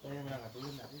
Kaya nga, katulad natin.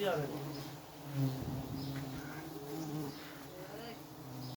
যাবে